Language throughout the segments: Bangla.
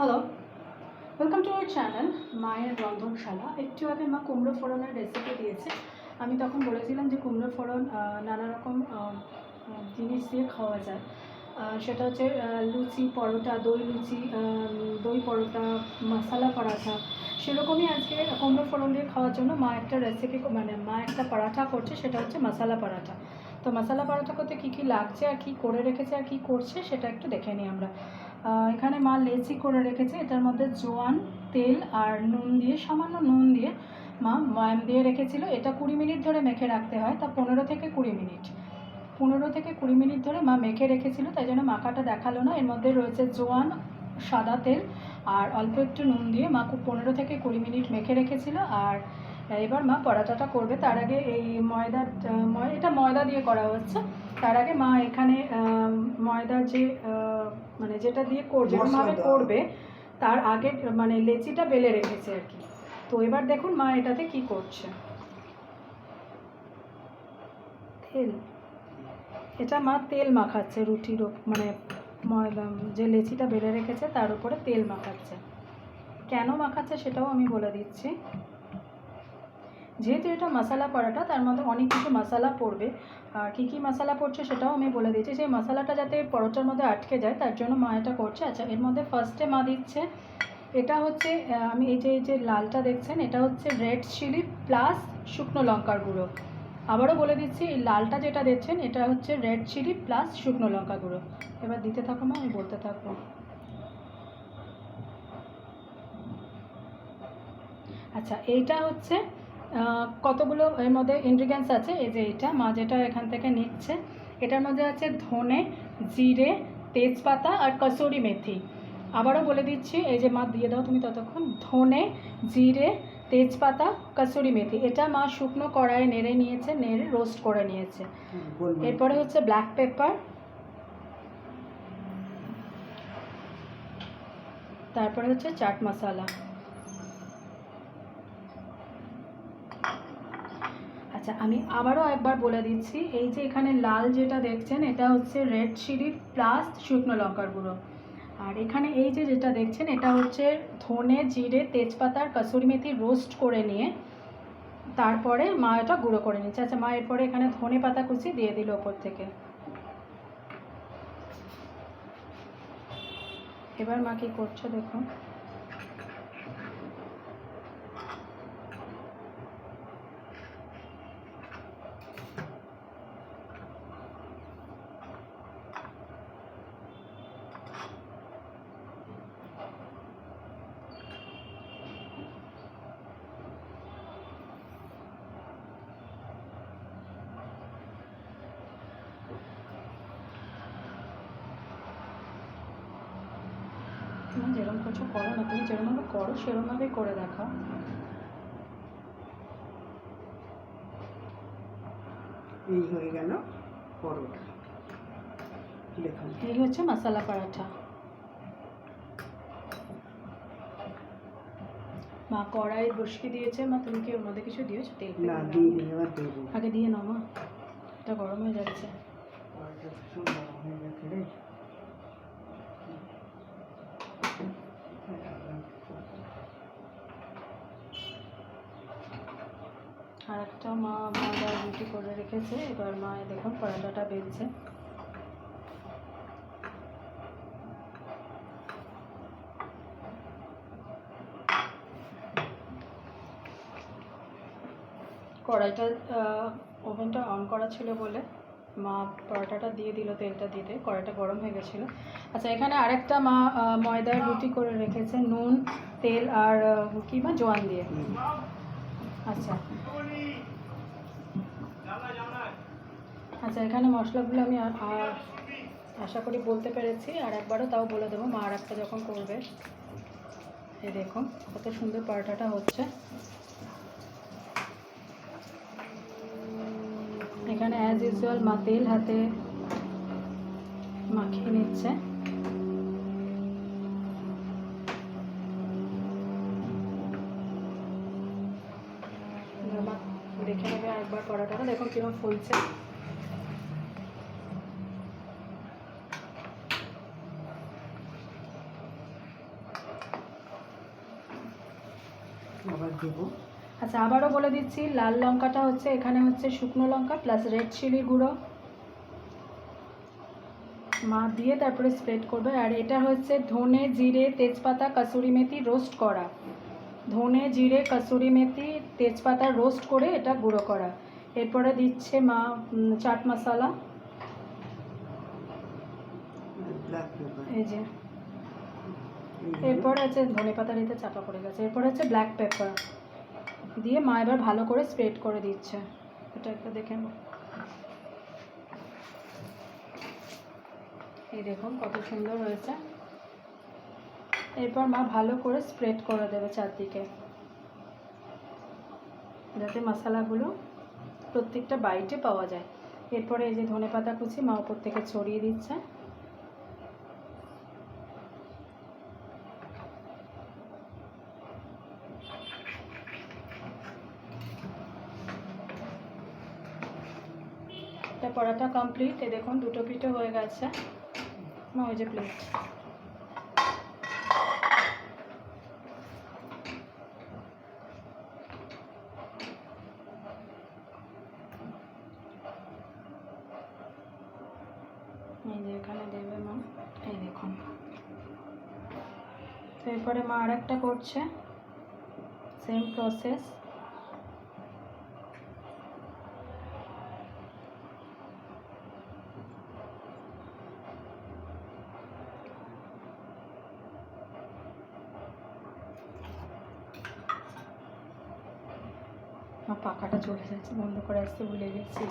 Hello welcome to our channel মায়ের রন্ধনশালা একটু আগে মা কুমড়ো ফোড়নের রেসিপি দিয়েছে। আমি তখন বলেছিলাম যে কুমড়ো ফোড়ন নানা রকম জিনিস দিয়ে খাওয়া যায়। সেটা হচ্ছে লুচি, পরোটা, দই লুচি দই পরোটা, মশালা পরাঠা। সেরকমই আজকে কুমড়ো ফোড়ন দিয়ে খাওয়ার জন্য মা একটা রেসিপি মানে মা একটা পরাঠা করছে, সেটা হচ্ছে মশালা পরাঠা। তো মশালা পরাঠা করতে কী কী লাগছে আর কী করে রেখেছে আর কী করছে সেটা একটু দেখে নিই আমরা। এখানে মা লেচি করে রেখেছে, এটার মধ্যে জোয়ান, তেল আর নুন দিয়ে, সামান্য নুন দিয়ে মা ময়াম দিয়ে রেখেছিল। এটা কুড়ি মিনিট ধরে মেখে রাখতে হয়, তা পনেরো থেকে কুড়ি মিনিট। পনেরো থেকে কুড়ি মিনিট ধরে মা মেখে রেখেছিল, তাই জন্য মাখাটা দেখাল না। এর মধ্যে রয়েছে জোয়ান, সাদা তেল আর অল্প একটু নুন দিয়ে মা খুব পনেরো থেকে কুড়ি মিনিট মেখে রেখেছিল। আর এবার মা পরাটাটা করবে। তার আগে এই ময়দা এটা ময়দা দিয়ে করা হচ্ছে। তার আগে মা এখানে ময়দার যে মানে যেটা দিয়ে করবে দেওয়া। করবে তার আগে মানে লেচিটা বেলে রেখেছে আর কি। তো এবার দেখুন মা এটাতে কি করছে। তেল। এটা মা তেল মাখাচ্ছে রুটির মানে ময়দা যে লেচিটা বেলে রেখেছে তার উপরে তেল মাখাচ্ছে। কেন মাখাচ্ছে সেটাও আমি বলে দিচ্ছি। যেহেতু এটা মশলা পরাটা, তার মধ্যে অনেক কিছু মশলা পড়বে। আর কী কী মশালা পড়ছে সেটাও আমি বলে দিচ্ছি সেই মশলাটা যাতে পরোটার মধ্যে আটকে যায়, তার জন্য মা এটা করছে। আচ্ছা এর মধ্যে ফার্স্টে মা দিচ্ছে, এটা হচ্ছে আমি এই যে এই যে লালটা দেখছেন, এটা হচ্ছে রেড চিলি প্লাস শুকনো লঙ্কার গুঁড়ো। আবারও বলে দিচ্ছি, এই লালটা যেটা দেখছেন, এটা হচ্ছে রেড চিলি প্লাস শুকনো লঙ্কা গুঁড়ো। এবার দিতে থাকো মা, আমি বলতে থাকব। আচ্ছা এইটা হচ্ছে কতগুলো এর মধ্যে ইনগ্রিডিয়েন্টস আছে? এই যে এটা মা যেটা এখান থেকে নিচ্ছে এটার মধ্যে আছে ধনে জিরে তেজপাতা আর কসুরি মেথি। আবারও বলে দিচ্ছি এই যে মা দিয়ে দাও তুমি ততক্ষণ ধনে জিরে তেজপাতা কসুরি মেথি। এটা মা শুকনো কড়াইয়ে নেড়ে নিয়েছে নেড়ে রোস্ট করে নিয়েছে। এরপরে হচ্ছে ব্ল্যাক পেপার তারপরে হচ্ছে চাট মশলা। আচ্ছা আমি আবারও একবার বলে দিচ্ছি, এই যে এখানে লাল যেটা দেখছেন, এটা হচ্ছে রেড চিলি প্লাস শুকনো লঙ্কার গুঁড়ো। আর এখানে এই যে যেটা দেখছেন, এটা হচ্ছে ধনে, জিরে তেজপাতার কসুরি মেথি রোস্ট করে নিয়ে তারপরে মা এটা গুঁড়ো করে নিচ্ছে। আচ্ছা মা, এরপরে এখানে ধনে পাতা কুচি দিয়ে দিল ওপর থেকে। এবার মা কি করছে দেখুন। তুমি যেরকম কিছু করো না। তুমি যেরকমভাবে করো সেরকমভাবেই করে দেখাও। এই হয়ে গেল পরোটা। দেখুন। এই হচ্ছে মশলা পরাঠা মা কড়াই বসিয়ে দিয়েছে। মা তুমি কি ওর মধ্যে কিছু দিয়েছ? তেল না? দিয়ে দিই এবার দেবো আগে দিয়ে নাও মা। এটা গরম হয়ে যাচ্ছে। নরম হয়ে গেছে রে আর একটা মা ময়দা রুটি করে রেখেছে। এবার মা দেখুন পরোটাটা বেলছে। কড়াইটা ওভেনটা অন করা ছিল বলে মা পরোটাটা দিয়ে দিল তেলটা দিতে। কড়াইটা গরম হয়ে গেছিল। আচ্ছা এখানে আরেকটা মা ময়দার রুটি করে রেখেছে। নুন তেল আর আহ, কি বা জোয়ান দিয়ে। আচ্ছা। আচ্ছা এখানে মশলাগুলো আমি আ- আশা করি বলতে পেরেছি। আর একবারও তাও বলে দেবো মা আর একটা যখন করবে। এই দেখুন কত সুন্দর পরোটাটা হচ্ছে। এখানে অ্যাজ ইউজুয়াল মা তেল হাতে মাখিয়ে নিচ্ছে মা দেখে নেবে একবার পরোটাটা দেখুন কীরকম ফুলছে। আবার দেবো। আচ্ছা আবারও বলে দিচ্ছি লাল লঙ্কাটা হচ্ছে এখানে হচ্ছে শুকনো লঙ্কা প্লাস রেড চিলি গুঁড়ো। মা দিয়ে তারপরে স্প্রেড করবে। আর এটা হচ্ছে ধনে জিরে তেজপাতা কাসুরি মেথি রোস্ট করা। ধনে জিরে কাসুরি মেথি তেজপাতা রোস্ট করে এটা গুঁড়ো করা। এরপরে দিচ্ছে মা চাট মশলা। এই যে। এরপরে আছে ধনে পাতা নিতে চাপা পড়ে গেছে। এরপরে হচ্ছে ব্ল্যাক পেপার দিয়ে মা এবার ভালো করে স্প্রেড করে দিচ্ছে। এটা একটু দেখে। এই দেখুন কত সুন্দর হয়েছে। এরপর মা ভালো করে স্প্রেড করে দেবে চারদিকে। যাতে মশলাগুলো প্রত্যেকটা বাইটে পাওয়া যায়। এরপরে এই যে ধনে পাতা কুচি, মা উপর থেকে ছড়িয়ে দিচ্ছে। এটা পড়াটা কমপ্লিট এ দেখুন দুটো পিঠে হয়ে গেছে। ওই যে প্লেট এই যে এখানে দেবে মা এই দেখুন তো এরপরে মা আর একটা করছে। সেম প্রসেস আমার পাখাটা চলে যাচ্ছে, বন্ধ করে আসতে ভুলে গেছি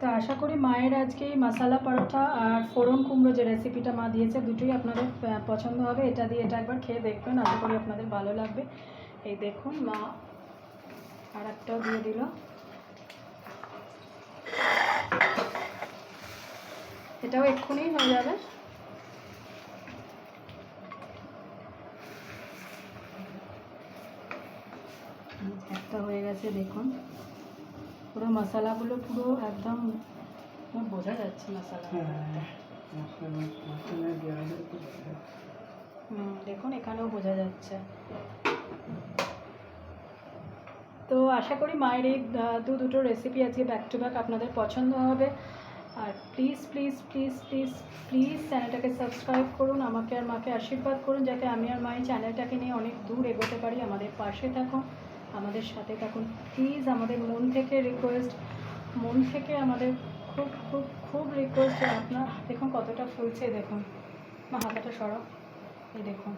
তো আশা করি মায়ের আজকে এই মশালা পরোটা আর ফোড়ন কুমড়ো যে রেসিপিটা মা দিয়েছে, দুটোই আপনাদের পছন্দ হবে। এটা দিয়ে এটা একবার খেয়ে দেখবেন। আশা করি আপনাদের ভালো লাগবে। এই দেখুন মা আর একটাও দিয়ে দিল। এটাও এক্ষুনি হয়ে যাবে। একটা হয়ে গেছে, দেখুন। পুরো মশলাগুলো পুরো একদম বোঝা যাচ্ছে মশলা হ্যাঁ মশলা। হুম দেখুন এখানেও বোঝা যাচ্ছে। তো আশা করি মায়ের এই দু দুটো রেসিপি আজকে ব্যাক টু ব্যাক আপনাদের পছন্দ হবে। আর please please please please please চ্যানেলটাকে সাবস্ক্রাইব করুন আমাকে আর মাকে আশীর্বাদ করুন যাতে আমি আর মা এই চ্যানেলটাকে নিয়ে অনেক দূর এগোতে পারি। আমাদের পাশে থাকুন আমাদের সাথে থাকুন। প্লিজ আমাদের মন থেকে রিকোয়েস্ট মন থেকে আমাদের খুব খুব খুব রিকোয়েস্ট আপনার, দেখুন কতটা ফুলছে, দেখুন। মা, হাতাটা সরাও। এই দেখুন।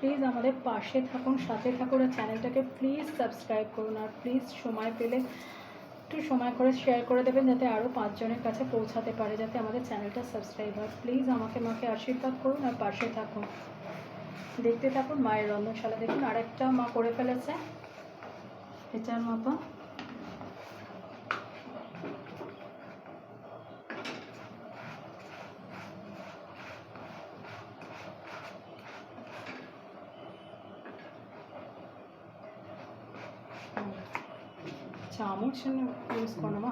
প্লিজ আমাদের পাশে থাকুন, সাথে থাকুন আর চ্যানেলটাকে প্লিজ সাবস্ক্রাইব করুন আর প্লিজ সময় পেলে একটু সময় করে শেয়ার করে দেবেন যাতে আরও পাঁচজনের কাছে পৌঁছাতে পারে, যাতে আমাদের চ্যানেলটা সাবস্ক্রাইব হয়। প্লিজ আমাকে, মাকে আশীর্বাদ করুন আর পাশে থাকুন। দেখতে থাকুন মায়ের রন্ধনশালা। দেখুন আরেকটা মা করে ফেলেছে। এটার মতো।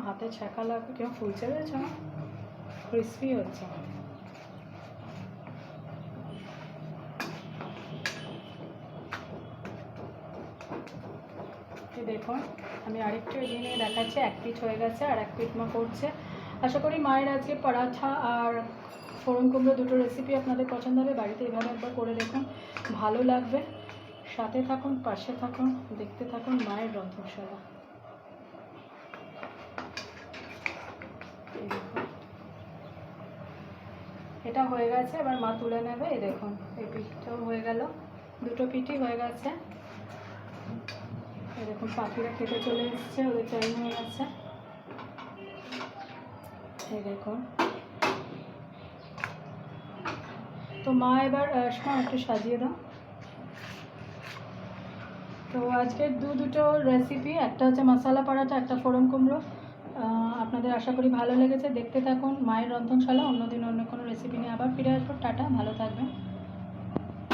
হাতে ছ্যাঁকা লাগবে, কেউ ফুলছে রয়েছে আমার ক্রিসপি হচ্ছে দেখুন, আমি আরেকটু এগিয়ে নিয়ে দেখাচ্ছি, এক পিঠ হয়ে গেছে আর এক পিঠ মা করছে। আশা করি মায়ের আজকে পরাঠা আর ফোড়ন কুমড়ো দুটো রেসিপি আপনাদের পছন্দ হবে, বাড়িতে এভাবে একবার করে দেখুন। ভালো লাগবে। সাথে থাকুন, পাশে থাকুন, দেখতে থাকুন মায়ের রন্ধনশালা। এটা হয়ে গেছে, এবার মা তুলে নেবে, এই দেখুন, এই পিঠটাও হয়ে গেল। দুটো পিঠই হয়ে গেছে। এই দেখুন, পাখিরা খেতে চলে এসছে, ওদের টাইম হয়ে গেছে। এই দেখুন। তো মা এবার একটু সাজিয়ে দাও। তো আজকের দু দুটো রেসিপি একটা হচ্ছে মশালা পরাঠা, একটা ফোড়ন কুমড়ো। আপনাদের আশা করি ভালো লেগেছে। দেখতে থাকুন মায়ের রন্ধনশালা। অন্যদিন অন্য কোনো রেসিপি নিয়ে আবার ফিরে আসব। টাটা, ভালো থাকবেন।